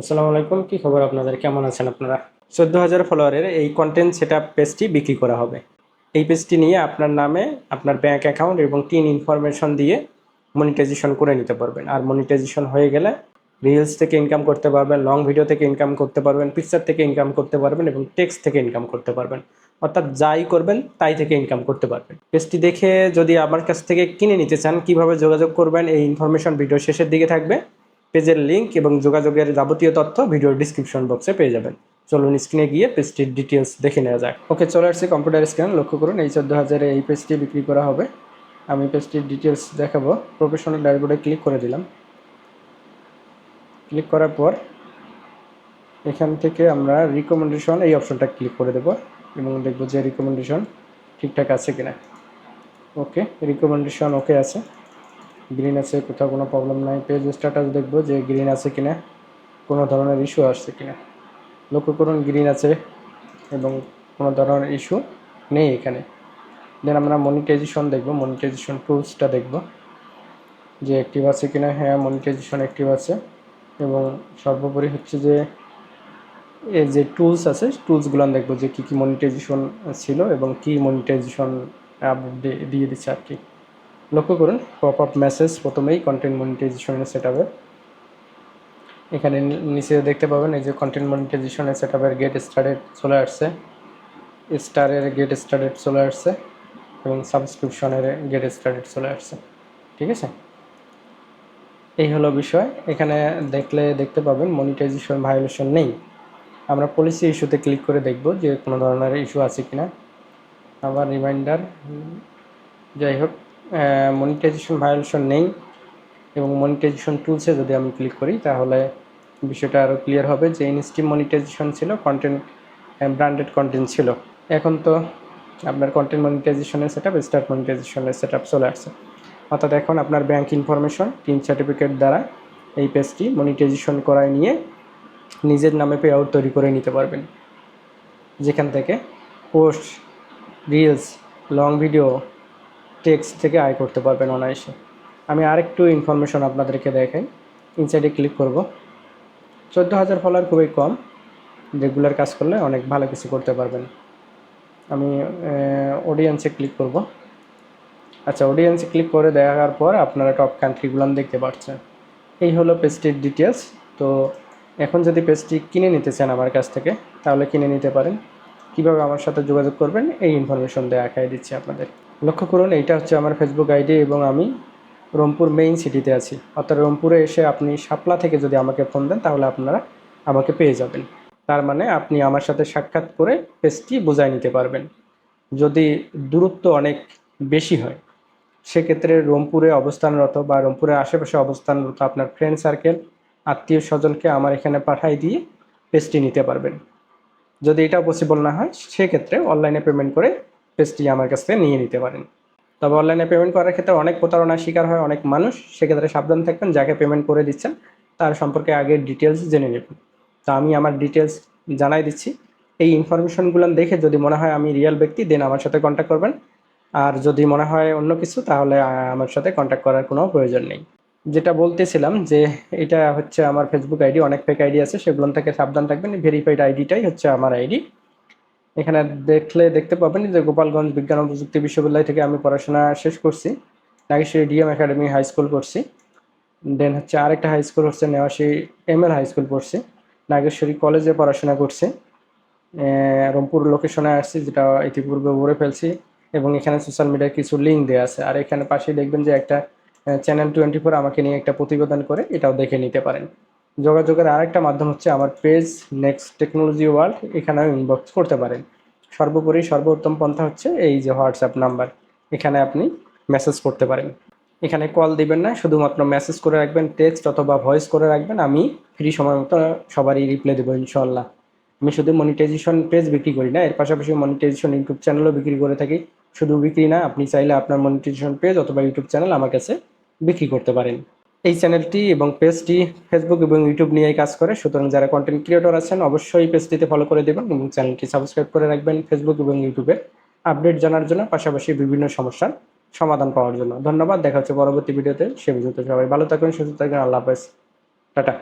আসসালামু আলাইকুম, কি খবর আপনাদের? কেমন আছেন আপনারা? চোদ্দ হাজার ফলোয়ারের এই কন্টেন্ট সেট পেজটি বিক্রি করা হবে। এই পেজটি নিয়ে আপনার নামে আপনার ব্যাংক অ্যাকাউন্ট এবং টিন ইনফরমেশন দিয়ে মনিটাইজেশন করে নিতে পারবেন। আর মনিটাইজেশন হয়ে গেলে রিলস থেকে ইনকাম করতে পারবেন লং ভিডিও থেকে ইনকাম করতে পারবেন পিকচার থেকে ইনকাম করতে পারবেন এবং টেক্সট থেকে ইনকাম করতে পারবেন। অর্থাৎ যাই করবেন, তাই থেকে ইনকাম করতে পারবেন। পেজটি দেখে যদি আমার কাছ থেকে কিনে নিতে চান, কীভাবে যোগাযোগ করবেন, এই ইনফরমেশন ভিডিও শেষের দিকে থাকবে। পেজের লিঙ্ক এবং যোগাযোগের যাবতীয় তথ্য ভিডিওর ডিসক্রিপশন বক্সে পেয়ে যাবেন। চলুন স্ক্রিনে গিয়ে পেজটির ডিটেলস দেখে নেওয়া যাক। ওকে চলে আসছে কম্পিউটার স্ক্যান লক্ষ্য করুন এই চোদ্দ হাজারে এই পেজটি বিক্রি করা হবে। আমি পেজটির ডিটেলস দেখাবো। প্রফেশনাল ড্যাশবোর্ডে ক্লিক করে দিলাম। ক্লিক করার পর এখান থেকে আমরা রিকমেন্ডেশন এই অপশনটা ক্লিক করে দেবো এবং দেখব যে রিকমেন্ডেশন ঠিকঠাক আছে কিনা। ওকে রিকমেন্ডেশন ওকে আছে। গ্রিন আছে, কোথাও কোনো প্রবলেম নাই। পেজ স্ট্যাটাস দেখব যে গ্রিন আছে কিনা, কোনো ধরনের ইস্যু আসছে কিনা। লক্ষ্য করুন গ্রিন আছে এবং কোনো ধরনের ইস্যু নেই এখানে। দেন আমরা মনিটাইজেশন দেখব মনিটাইজেশন টুলসটা দেখব যে অ্যাক্টিভ আছে কিনা। হ্যাঁ মনিটাইজেশন অ্যাক্টিভ আছে এবং সর্বোপরি হচ্ছে যে এই যে টুলস আছে টুলসগুলো দেখব যে কী কী মনিটাইজেশন ছিল এবং কী মনিটাইজেশন দিয়ে দিচ্ছে আর কি। লক্ষ্য করুন পপ আপ মেসেজ প্রথমেই কন্টেন্ট মনিটাইজেশনের সেট এখানে নিচে দেখতে পাবেন, এই যে কন্টেন্ট মনিটাইজেশনের সেট গেট স্টার্টেড চলে আসছে। স্টারের গেট স্টার্টেড চলে আসছে এবং সাবস্ক্রিপশনের গেট স্টার্টেড চলে আসছে, ঠিক আছে? এই হলো বিষয়। এখানে দেখলে দেখতে পাবেন মনিটাইজেশন ভায়োলেশন নেই। আমরা পলিসি ইস্যুতে ক্লিক করে দেখব যে কোনো ধরনের ইস্যু আছে কিনা। আবার রিমাইন্ডার যাই হোক মনিটাইজেশন ভায়োলেশন নেই এবং মনিটাইজেশন টুলসে যদি আমি ক্লিক করি, তাহলে বিষয়টা আরও ক্লিয়ার হবে যে ইনস্টিম মনিটাইজেশন ছিল কন্টেন্ট ব্র্যান্ডেড কন্টেন্ট ছিল। এখন তো আপনার কন্টেন্ট মনিটাইজেশনের সেট আপ স্টার্ট মনিটাইজেশনের সেট আপ চলে আসছে। অর্থাৎ এখন আপনার ব্যাংক ইনফরমেশন টিন সার্টিফিকেট দ্বারা এই পেজটি মনিটাইজেশন করায় নিয়ে নিজের নামে পে আউট তৈরি করে নিতে পারবেন। যেখান থেকে post reels long video text থেকে আয় করতে পারবেন অনায়াসে। আমি আরেকটু ইনফরমেশন আপনাদেরকে দেখাই। ইনসাইডে ক্লিক করব। চোদ্দ হাজার ফলোয়ার খুবই কম। রেগুলার কাজ করলে অনেক ভালো কিছু করতে পারবেন। আমি অডিয়েন্সে ক্লিক করব। আচ্ছা অডিয়েন্সে ক্লিক করে দেখার পর আপনারা টপ কান্ট্রিগুলো দেখতে পাচ্ছেন এই হলো পেজটির ডিটেলস তো এখন যদি পেজটি কিনে নিতে চান আমার কাছ থেকে, তাহলে কিনে নিতে পারেন। কীভাবে আমার সাথে যোগাযোগ করবেন, এই ইনফরমেশন দেখাই দিচ্ছি আপনাদের। লক্ষ্য করুন, এইটা হচ্ছে আমার ফেসবুক আইডি এবং আমি রংপুর মেইন সিটিতে আছি। অর্থাৎ রংপুরে এসে আপনি শাপলা থেকে যদি আমাকে ফোন দেন, তাহলে আপনারা আমাকে পেয়ে যাবেন। তার মানে আপনি আমার সাথে সাক্ষাৎ করে পেজটি বোঝাই নিতে পারবেন। যদি দূরত্ব অনেক বেশি হয়, সেক্ষেত্রে রংপুরে অবস্থানরত বা রংপুরের আশেপাশে অবস্থানরত আপনার ফ্রেন্ড সার্কেল আত্মীয় স্বজনকে আমার এখানে পাঠাই দিয়ে পেজটি নিতে পারবেন। যদি এটা পসিবল না হয়, সেক্ষেত্রে অনলাইনে পেমেন্ট করে পেজটি আমার কাছ থেকে নিয়ে নিতে পারেন। তবে অনলাইনে পেমেন্ট করার ক্ষেত্রে অনেক প্রতারণার শিকার হয় অনেক মানুষ, সেক্ষেত্রে সাবধান থাকবেন, যাকে পেমেন্ট করে দিচ্ছেন, তার সম্পর্কে আগে ডিটেলস জেনে নেবেন। তো আমি আমার ডিটেলস জানাই দিচ্ছি। এই ইনফরমেশনগুলো দেখে যদি মনে হয় আমি রিয়েল ব্যক্তি দেন আমার সাথে কন্ট্যাক্ট করবেন। আর যদি মনে হয় অন্য কিছু, তাহলে আমার সাথে কন্ট্যাক্ট করার কোনো প্রয়োজন নেই। যেটা বলতেছিলাম যে, এটা হচ্ছে আমার ফেসবুক আইডি অনেক ফেক আইডি আছে, সেগুলো থেকে সাবধান থাকবেন। ভেরিফাইড আইডিটাই হচ্ছে আমার আইডি এখানে দেখলে দেখতে পাবেন যে গোপালগঞ্জ বিজ্ঞান ও প্রযুক্তি বিশ্ববিদ্যালয় থেকে আমি পড়াশোনা শেষ করছি। Nageshwari DM academy high school করছি দেন হচ্ছে আরেকটা হাই স্কুল হচ্ছে Newashi M L high school পড়ছি। নাগেশ্বরী কলেজে পড়াশোনা করছি। রংপুর লোকেশনে আসছি, যেটা ইতিপূর্বে ভরে ফেলছি। এবং এখানে সোশ্যাল মিডিয়ার কিছু লিঙ্ক দেওয়া আছে। আর এখানে পাশেই দেখবেন যে একটা চ্যানেল টোয়েন্টি ফোর আমাকে নিয়ে একটা প্রতিবেদন করে, এটাও দেখে নিতে পারেন। যোগাযোগের আরেকটা মাধ্যম হচ্ছে আমার পেজ নেক্সট টেকনোলজি ওয়ার্ল্ড এখানেও ইনবক্স করতে পারেন। সর্বোপরি সর্বোত্তম পন্থা হচ্ছে এই যে হোয়াটসঅ্যাপ নাম্বার এখানে আপনি মেসেজ করতে পারেন। এখানে কল দিবেন না, শুধুমাত্র মেসেজ করে রাখবেন টেক্সট অথবা ভয়েস করে রাখবেন, আমি ফ্রি সময় মতো সবারই রিপ্লাই দেবো ইনশাল্লাহ আমি শুধু মনিটাইজেশন পেজ বিক্রি করি না, এর পাশাপাশি মনিটাইজেশন ইউটিউব চ্যানেলও বিক্রি করে থাকি। শুধু বিক্রি না, আপনি চাইলে আপনার মনিটাইজেশন পেজ অথবা ইউটিউব চ্যানেল আমার কাছে বিক্রি করতে পারেন। এই চ্যানেলটি এবং পেজটি ফেসবুক এবং ইউটিউব নিয়েই কাজ করে। সুতরাং যারা কন্টেন্ট ক্রিয়েটর আছেন, অবশ্যই পেজটিতে ফলো করে দেবেন এবং চ্যানেলটি সাবস্ক্রাইব করে রাখবেন ফেসবুক এবং ইউটিউবে আপডেট জানার জন্য পাশাপাশি বিভিন্ন সমস্যার সমাধান পাওয়ার জন্য। ধন্যবাদ। দেখা হচ্ছে পরবর্তী ভিডিওতে সে পর্যন্ত সবাই ভালো থাকবেন সুস্থ থাকবেন আল্লাহ হাফেজ। টাটা।